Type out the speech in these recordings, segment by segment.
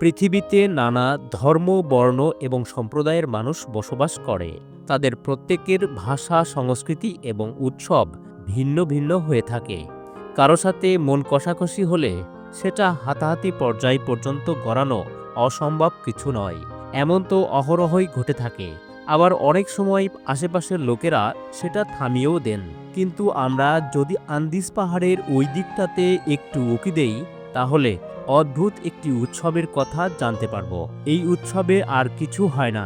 পৃথিবীতে নানা ধর্ম, বর্ণ এবং সম্প্রদায়ের মানুষ বসবাস করে। তাদের প্রত্যেকের ভাষা, সংস্কৃতি এবং উৎসব ভিন্ন ভিন্ন হয়ে থাকে। কারও সাথে মন কষাকষি হলে সেটা হাতাহাতি পর্যায় পর্যন্ত গড়ানো অসম্ভব কিছু নয়। এমন তো অহরহই ঘটে থাকে। আবার অনেক সময় আশেপাশের লোকেরা সেটা থামিয়েও দেন। কিন্তু আমরা যদি আন্দিস পাহাড়ের ওই দিকটাতে একটু উকি দেই, তাহলে অদ্ভুত একটি উৎসবের কথা জানতে পারব। এই উৎসবে আর কিছু হয় না।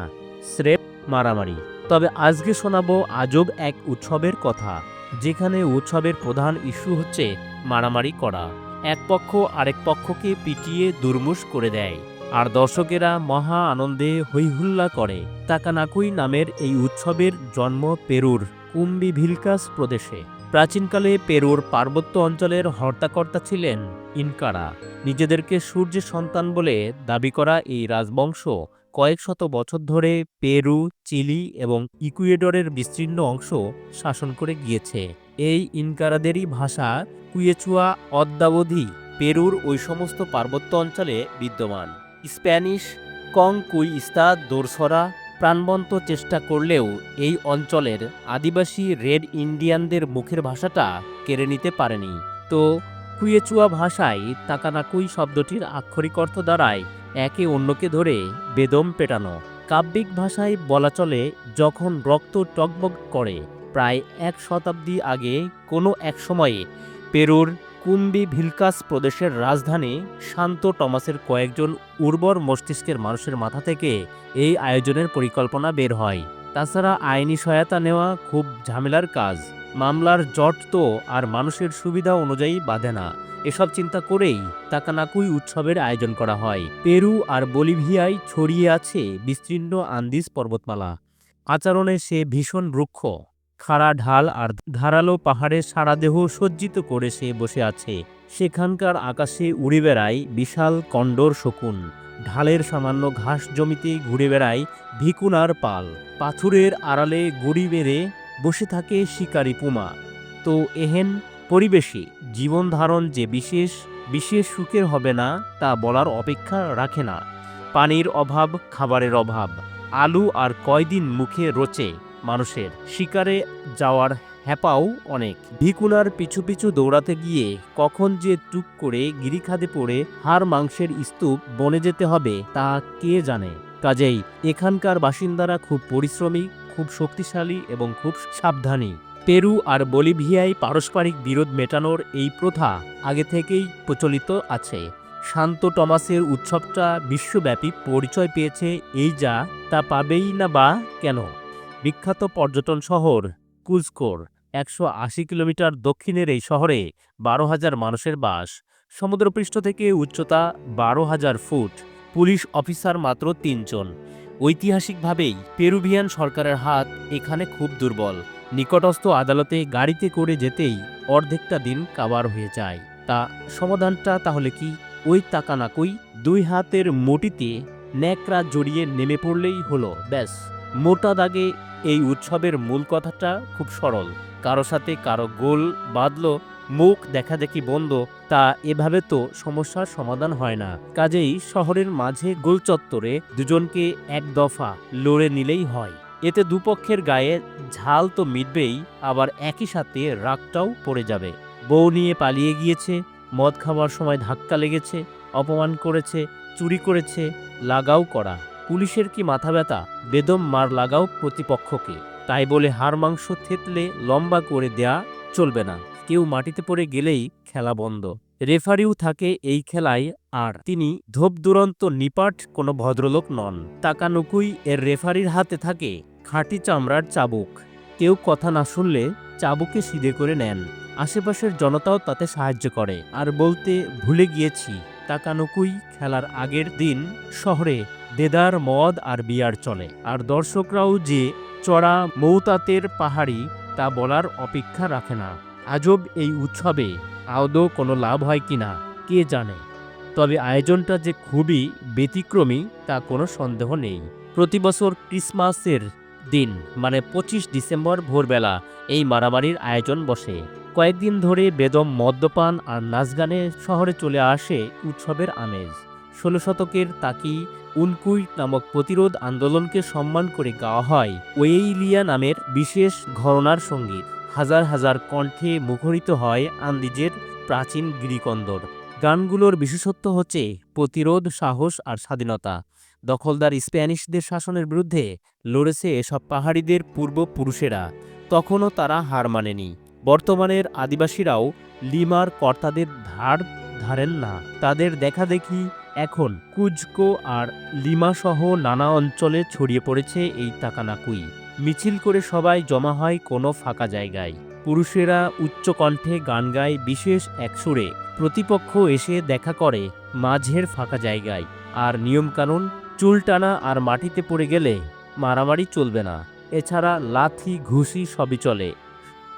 স্রেফ মারামারি। তবে আজকে শোনাবো আজব এক উৎসবের কথা, যেখানে উৎসবের প্রধান ইস্যু হচ্ছে মারামারি করা। এক পক্ষ আরেক পক্ষকে পিটিয়ে দুর্মুষ করে দেয়, আর দর্শকেরা মহা আনন্দে হৈহুল্লা করে। তাকানাকুই নামের এই উৎসবের জন্ম পেরুর, কুম্বি ভিলকাস প্রদেশে। প্রাচীনকালে পেরুর পার্বত্য অঞ্চলের হর্তাকর্তা ছিলেন ইনকারা, নিজেদেরকে সূর্যের সন্তান বলে দাবি করা এই রাজবংশ কয়েক শত বছর ধরে পেরু, চিলি এবং ইকুয়েডরের বিস্তীর্ণ অংশ শাসন করে গিয়েছে। এই ইনকারাদেরই ভাষা কুয়েচুয়া অদ্যাবধি পেরুর ওই সমস্ত পার্বত্য অঞ্চলে বিদ্যমান। স্প্যানিশ কং কুই ইস্তা দোরসরা প্রাণবন্ত চেষ্টা করলেও এই অঞ্চলের আদিবাসী রেড ইন্ডিয়ানদের মুখের ভাষাটা কেড়ে নিতে পারেনি। তো কুয়েচুয়া ভাষায় তাকানাকুই শব্দটির আক্ষরিক অর্থ দ্বারায় একে অন্যকে ধরে বেদম পেটানো। কাব্যিক ভাষায় বলা চলে, যখন রক্ত টকবক করে, প্রায় এক শতাব্দী আগে কোনো এক সময়ে পেরুর কুম্বি ভিলকাস প্রদেশের রাজধানী শান্ত টমাসের কয়েকজন উর্বর মস্তিষ্কের মানুষের মাথা থেকে এই আয়োজনের পরিকল্পনা বের হয়। তাছাড়া আইনি সহায়তা নেওয়া খুব ঝামেলার কাজ। মামলার জট তো আর মানুষের সুবিধা অনুযায়ী বাঁধে না। এসব চিন্তা করেই তাকানাকুই উৎসবের আয়োজন করা হয়। পেরু আর বলিভিয়ায় ছড়িয়ে আছে বিস্তীর্ণ আন্দিস পর্বতমালা। আচরণে সে ভীষণ রুক্ষ। খাড়া ঢাল আর ধারালো পাহাড়ের সারা দেহ সজ্জিত করে সে বসে আছে। সেখানকার আকাশে উড়ে বেড়ায় বিশাল কণ্ডর শকুন। ঢালের সামান্য ঘাস জমিতে ঘুরে বেড়ায় ভিকুনার পাল। পাথুরের আড়ালে গড়ি বেড়ে বসে থাকে শিকারী পুমা। তো এহেন পরিবেশে জীবন ধারণ যে বিশেষ বিশেষ সুখের হবে না, তা বলার অপেক্ষা রাখে না। পানির অভাব, খাবারের অভাব, আলু আর কয়দিন মুখে রোচে মানুষের। শিকারে যাওয়ার হ্যাপাও অনেক। ভিকুনার পিছু পিছু দৌড়াতে গিয়ে কখন যে টুক করে গিরিখাদে পড়ে হাড় মাংসের স্তূপ বনে যেতে হবে, তা কে জানে? কাজেই এখানকার বাসিন্দারা খুব পরিশ্রমী খুব শক্তিশালী এবং খুব সাবধানী। পেরু আর বলিভিয়ায় পারস্পরিক বিরোধ মেটানোর এই প্রথা আগে থেকেই প্রচলিত আছে। শান্ত টমাসের উৎসবটা বিশ্বব্যাপী পরিচয় পেয়েছে এই যা তা পাবেই না বা কেন? বিখ্যাত পর্যটন শহর কুজকোর, একশো আশি কিলোমিটার দক্ষিণের এই শহরে বারো হাজার মানুষের বাস। সমুদ্রপৃষ্ঠ থেকে উচ্চতা বারো হাজার ফুট। পুলিশ অফিসার মাত্র তিনজন। ঐতিহাসিকভাবেই পেরুভিয়ান সরকারের হাত এখানে খুব দুর্বল। নিকটস্থ আদালতে গাড়িতে করে যেতেই অর্ধেকটা দিন কাবার হয়ে যায়। তা সমাধানটা তাহলে কি? ওই তাকানাকুই দুই হাতের মুটিতে ন্যাকড়া জড়িয়ে নেমে পড়লেই হলো, ব্যাস। মোটা দাগে এই উৎসবের মূল কথাটা খুব সরল। কারও সাথে কারও গোল বাঁধল, মুখ দেখা দেখি বন্ধ তা এভাবে তো সমস্যার সমাধান হয় না। কাজেই শহরের মাঝে গোল চত্বরে দুজনকে এক দফা লড়ে নিলেই হয়। এতে দুপক্ষের গায়ে ঝাল তো মিটবেই, আবার একই সাথে রাগটাও পড়ে যাবে। বউ নিয়ে পালিয়ে গিয়েছে, মদ খাওয়ার সময় ধাক্কা লেগেছে, অপমান করেছে, চুরি করেছে, লাগাও করা। পুলিশের কি মাথা ব্যথা? বেদম মার লাগাও প্রতিপক্ষকে। তাই বলে হাড় মাংস থেতলে লম্বা করে দেয়া চলবে না। কেউ মাটিতে পড়ে গেলেই খেলা বন্ধ। রেফারিও থাকে এই খেলায় আর তিনি ধোপ দুরন্ত নিপাট কোনো ভদ্রলোক নন। তাকানুকুই এর রেফারির হাতে থাকে খাঁটি চামড়ার চাবুক। কেউ কথা না শুনলে চাবুকে সিধে করে নেন। আশেপাশের জনতাও তাতে সাহায্য করে। আর বলতে ভুলে গিয়েছি, তাকানুকুই খেলার আগের দিন শহরে দেদার মদ আর বিয়ার চলে। আর দর্শকরাও যে চড়া মৌতাতের পাহাড়ি তা বলার অপেক্ষা রাখে না। আজব এই উৎসবে আদৌ কোনো লাভ হয় কিনা কে জানে? তবে আয়োজনটা যে খুবই ব্যতিক্রমী, তা কোনো সন্দেহ নেই। প্রতি বছর ক্রিসমাসের দিন মানে পঁচিশ ডিসেম্বর ভোরবেলা, এই মারামারির আয়োজন বসে। কয়েকদিন ধরে বেদম মদ্যপান আর নাচ গানে শহরে চলে আসে উৎসবের আমেজ। ষোলো শতকের তাকি উনকুই নামক প্রতিরোধ আন্দোলনকে সম্মান করে গাওয়া হয় ওয়েইলিয়া নামের বিশেষ ঘরনার সংগীত। হাজার হাজার কণ্ঠে মুখরিত হয় আন্দিজের প্রাচীন গিরিকন্দর। গানগুলোর বিশেষত্ব হচ্ছে প্রতিরোধ, সাহস আর স্বাধীনতা। দখলদার স্প্যানিশদের শাসনের বিরুদ্ধে লড়েছে এসব পাহাড়িদের পূর্বপুরুষেরা। তখনও তারা হার মানেনি। বর্তমানের আদিবাসীরাও লিমার কর্তাদের ধার ধারেন না। তাদের দেখাদেখি এখন কুজকো আর লিমাসহ নানা অঞ্চলে ছড়িয়ে পড়েছে এই তাকানাকুই। মিছিল করে সবাই জমা হয় কোনো ফাঁকা জায়গায়। পুরুষেরা উচ্চকণ্ঠে গান গায়, বিশেষ এক সুরে। প্রতিপক্ষ এসে দেখা করে মাঝের ফাঁকা জায়গায়। আর নিয়মকানুন, চুল টানা আর মাটিতে পড়ে গেলে মারামারি চলবে না। এছাড়া লাথি, ঘুষি সবই চলে।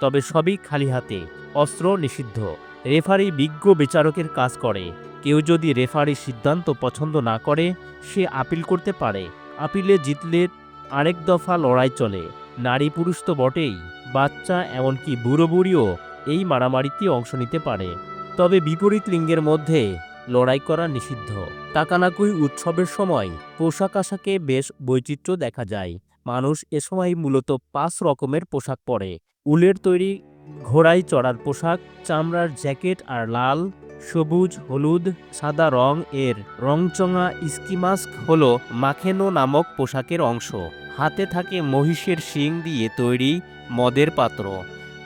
তবে সবই খালি হাতে। অস্ত্র নিষিদ্ধ। রেফারি বিজ্ঞ বিচারকের কাজ করে। কেউ যদি রেফারির সিদ্ধান্ত পছন্দ না করে, সে আপিল করতে পারে। আপিলে জিতলে আরেক দফা লড়াই চলে। নারী পুরুষ তো বটেই, বাচ্চা এমনকি বুড়ো বুড়িও এই মারামারিতে অংশ নিতে পারে। তবে বিপরীত লিঙ্গের মধ্যে লড়াই করা নিষিদ্ধ। তাকানাকুই উৎসবের সময় পোশাক আশাকে বেশ বৈচিত্র্য দেখা যায়। মানুষ এ সময় মূলত পাঁচ রকমের পোশাক পরে। উলের তৈরি ঘোড়ায় চড়ার পোশাক, চামড়ার জ্যাকেট আর লাল সবুজ, হলুদ, সাদা রং এর। রংচঙা স্কিমাস্ক হল মাখেনো নামক পোশাকের অংশ। হাতে থাকে মহিষের শিং দিয়ে তৈরি মদের পাত্র।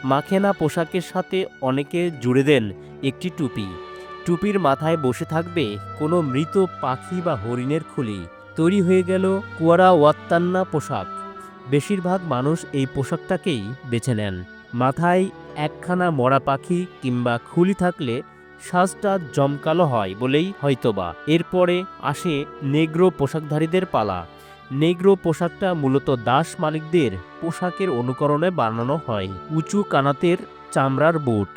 মাখেনা পোশাকের সাথে অনেকে জুড়ে দেন একটি টুপি। টুপির মাথায় বসে থাকবে কোনো মৃত পাখি বা হরিণের খুলি। তৈরি হয়ে গেল কুয়ারা ওয়াত্তান্না পোশাক। বেশিরভাগ মানুষ এই পোশাকটাকেই বেছে নেন। মাথায় একখানা মরা পাখি কিংবা খুলি থাকলে সাজটা জমকালো হয় বলেই হয়তোবা। এরপরে আসে নেগ্রো পোশাকধারীদের পালা। নেগ্রো পোশাকটা মূলত দাস মালিকদের পোশাকের অনুকরণে বানানো হয়। উঁচু কানাতের চামড়ার বুট,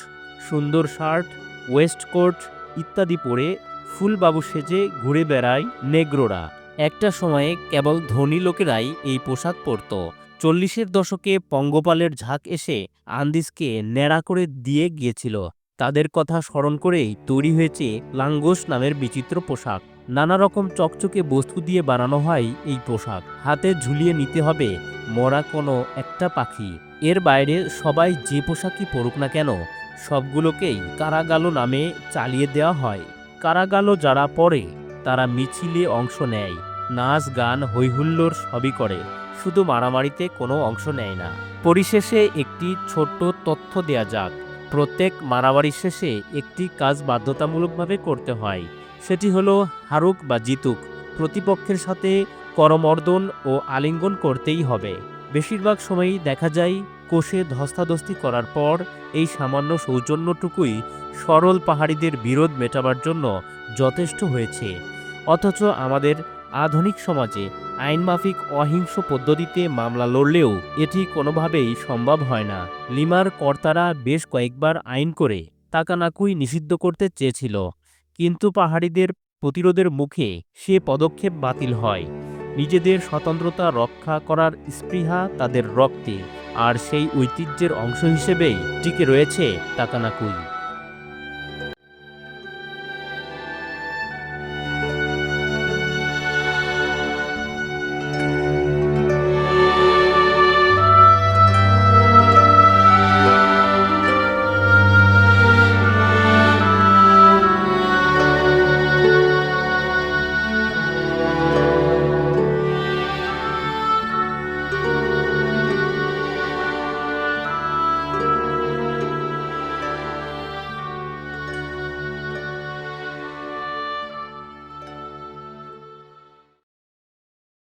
সুন্দর শার্ট ওয়েস্টকোট ইত্যাদি পরে ফুলবাবু সেজে ঘুরে বেড়ায় নেগ্রোরা। একটা সময়ে কেবল ধনী লোকেরাই এই পোশাক পরত। চল্লিশের দশকে পঙ্গপালের ঝাঁক এসে আন্দিজকে ন্যাড়া করে দিয়ে গিয়েছিল। তাদের কথা স্মরণ করেই তৈরি হয়েছে লাঙ্গোস নামের বিচিত্র পোশাক। নানা রকম চকচকে বস্তু দিয়ে বানানো হয় এই পোশাক। হাতে ঝুলিয়ে নিতে হবে মরা কোনো একটা পাখি। এর বাইরে সবাই যে পোশাকই পরুক না কেন, সবগুলোকেই কারাগালো নামে চালিয়ে দেওয়া হয়। কারাগালো যারা পরে, তারা মিছিলে অংশ নেয়। নাচ, গান হৈহুল্লোর সবই করে। শুধু মারামারিতে কোনো অংশ নেয় না। পরিশেষে একটি ছোট্ট তথ্য দেয়া যাক। প্রত্যেক মারামারি শেষে একটি কাজ বাধ্যতামূলকভাবে করতে হয়। সেটি হলো হারুক বা জিতুক, প্রতিপক্ষের সাথে করমর্দন ও আলিঙ্গন করতেই হবে। বেশিরভাগ সময়ই দেখা যায়, কোষে ধস্তাধস্তি করার পর এই সামান্য সৌজন্যটুকুই সরল পাহাড়িদের বিরোধ মেটাবার জন্য যথেষ্ট হয়েছে। অথচ আমাদের আধুনিক সমাজে আইনমাফিক অহিংস পদ্ধতিতে মামলা লড়লেও এটি কোনোভাবেই সম্ভব হয় না। লিমার কর্তারা বেশ কয়েকবার আইন করে তাকানাকুই নিষিদ্ধ করতে চেয়েছিল, কিন্তু পাহাড়িদের প্রতিরোধের মুখে সে পদক্ষেপ বাতিল হয়। নিজেদের স্বতন্ত্রতা রক্ষা করার স্পৃহা তাদের রক্তে, আর সেই ঐতিহ্যের অংশ হিসেবেই টিকে রয়েছে তাকানাকুই।